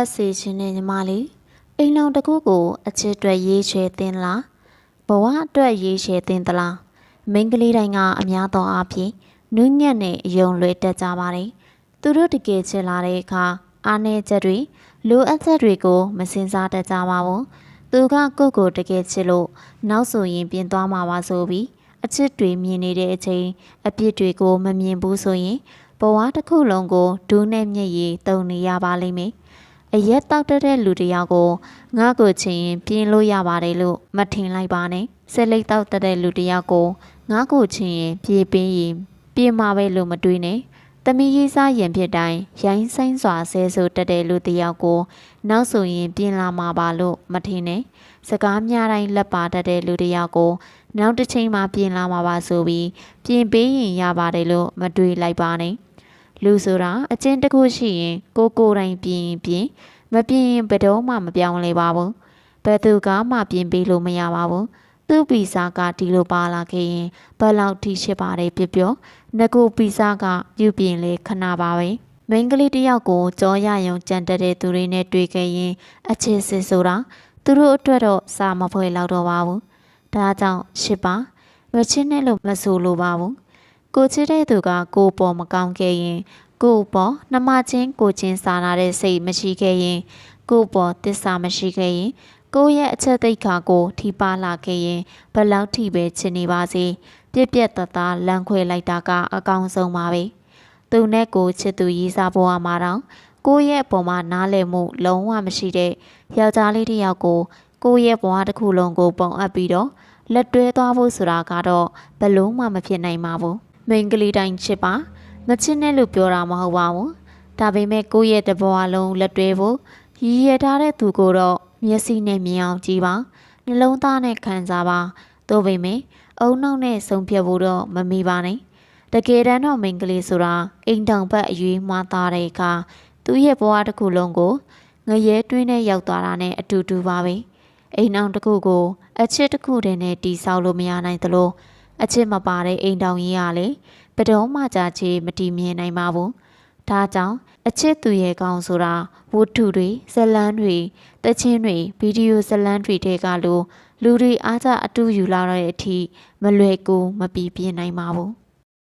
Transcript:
တ်စေခြင်းနဲ့ညီမလေးအိမ်လောင်တစ်ခုကိုအချစ်အတွက်ရေးချယ်တင်လားဘဝအတွက်ရေးချယ်တင်သလားမိန်းကလေးတိုင်းကအများသောအားဖြင့်နုညံ့နဲ့အယုံလွယ်တက်ကြပါတယ်သူတို့တကယ်ချစ်လာတဲ့အခါအားနည်းချက်တွေလိုအပ်ချက်တွေကိုမစင်စားတတ်ကြပါဘူးသူကကိုယ့်ကိုယ်တကယ်ချစ်လို့နောက်ဆိုရင်ပြင်သွားမှာပါဆိုပြီးအချစ်တွေမြင်နေတဲ့အချိန်အပြစ်တွေကိုမမြင်ဘူးဆိုရင်ဘဝတစ်ခုလုံးကိုဒူးနဲ့မျက်ရည်တုံနေရပါလိမ့်မယ် အရက်တောက်တတ်တဲ့လူတစ်ယောက်ကိုငါ့ကိုချင်ရင်ပြင်းလို့ရပါတယ်လို့မထင်လိုက်ပါနဲ့ဆက်လိတ်တောက်တတ်တဲ့လူတစ်ယောက်ကိုငါ့ကိုချင်ရင်ပြေးပင်းရင်ပြေးမှာပဲလို့မတွေးနဲ့တမီးရေးစားရင်ဖြစ်တိုင်းရိုင်းဆိုင်စွာဆဲဆိုတတ်တဲ့လူတစ်ယောက်ကိုနောက်ဆိုရင်ပြင်လာမှာပါလို့မထင်နဲ့စကားများတိုင်းလက်ပါတတ်တဲ့လူတစ်ယောက်ကိုနောက်တစ်ချိန်မှပြင်လာမှာပါဆိုပြီးပြင်ပေးရင်ရပါတယ်လို့မတွေးလိုက်ပါနဲ့ လူဆိုတာအချင်းတစ်ခုရှိရင်ကိုကိုယ်တိုင်ပြင်ရင်ပြင်မပြင်ရင်ဘယ်တော့မှမပြောင်းလဲပါဘူးဘယ်သူကမှပြင်ပေးလို့မရပါဘူးသူ့ပီစာကဒီလိုပါလာခဲ့ရင်ဘယ်လောက်ထိရှိပါတယ်ပြပြောငကိုပီစာကပြုပြင်လေခဏပါပဲမိန်းကလေးတစ်ယောက်ကိုကြောရယုံကြံတက်တဲ့သူတွေနဲ့တွေ့ခဲ့ရင် အချစ်စစ်ဆိုတာသူတို့အတွက်တော့စာမဖွဲလောက်တော့ပါဘူးဒါကြောင့်ရှစ်ပါမချစ်နဲ့လို့မဆိုလိုပါဘူး ကိုချစ်တဲ့သူကကိုပေါ်မကောင်းခဲ့ရင်ကိုပေါ်နှမချင်းကိုချင်းစာနာတဲ့စိတ်မရှိခဲ့ရင် ကိုပေါ်တစ္ဆာမရှိခဲ့ရင် ကိုရဲ့အချက်သိက္ခာကိုထိပါလာခဲ့ရင်ဘယ်လောက်ထိပဲချစ်နေပါစေပြက်ပြက်တသားလမ်းခွဲလိုက်တာကအကောင်းဆုံးပါပဲသူနဲ့ကိုချစ်သူရေးစားဘဝမှာတော့ကိုရဲ့အပေါ်မှာနားလည်မှု လုံးဝမရှိတဲ့ယောက်ျားလေးတစ်ယောက်ကိုကိုရဲ့ဘဝတစ်ခုလုံးကိုပုံအပ်ပြီးတော့လက်တွဲသွားဖို့ဆိုတာကတော့ဘယ်လုံးမှမဖြစ်နိုင်ပါဘူး မိန်းကလေးတိုင်းချစ်ပါမချစ်နဲ့လို့ပြောတာမဟုတ်ပါဘူးဒါပေမဲ့ကိုရဲ့တဘဝလုံးလက်တွဲဖို့ရည်ရထားတဲ့သူကိုတော့မျက်စိနဲ့မြင်အောင်ကြည့်ပါနှလုံးသားနဲ့ခံစားပါသို့ပေမဲ့အုံနောက်နဲ့ဆုံးဖြတ်ဖို့တော့မမိပါနဲ့တကယ်တမ်းတော့မိန်းကလေးဆိုတာအိမ်တောင်ဘက်အရွေးမှားသားတဲ့အခါသူ့ရဲ့ဘဝတစ်ခုလုံးကိုငရဲတွင်းနဲ့ရောက်သွားတာနဲ့အတူတူပါပဲအိမ်အောင်တစ်ခုကိုအချစ်တစ်ခုတည်းနဲ့တီဆောက်လို့မရနိုင်သလို အချစ်မပါတဲ့အိမ်တောင်ကြီးကလည်းဘယ်တော့မှကြာချေမတီးမြင်နိုင်ပါဘူးဒါကြောင့်အချစ်သူရဲ့ကောင်းဆိုတာဝတ္ထုတွေဇလန်းတွေတချင်းတွေဗီဒီယိုဇလန်းတွေတဲကလိုလူတွေအားကြအတူယူလာတဲ့အထိမလွယ်ကူမပြပြနိုင်ပါဘူး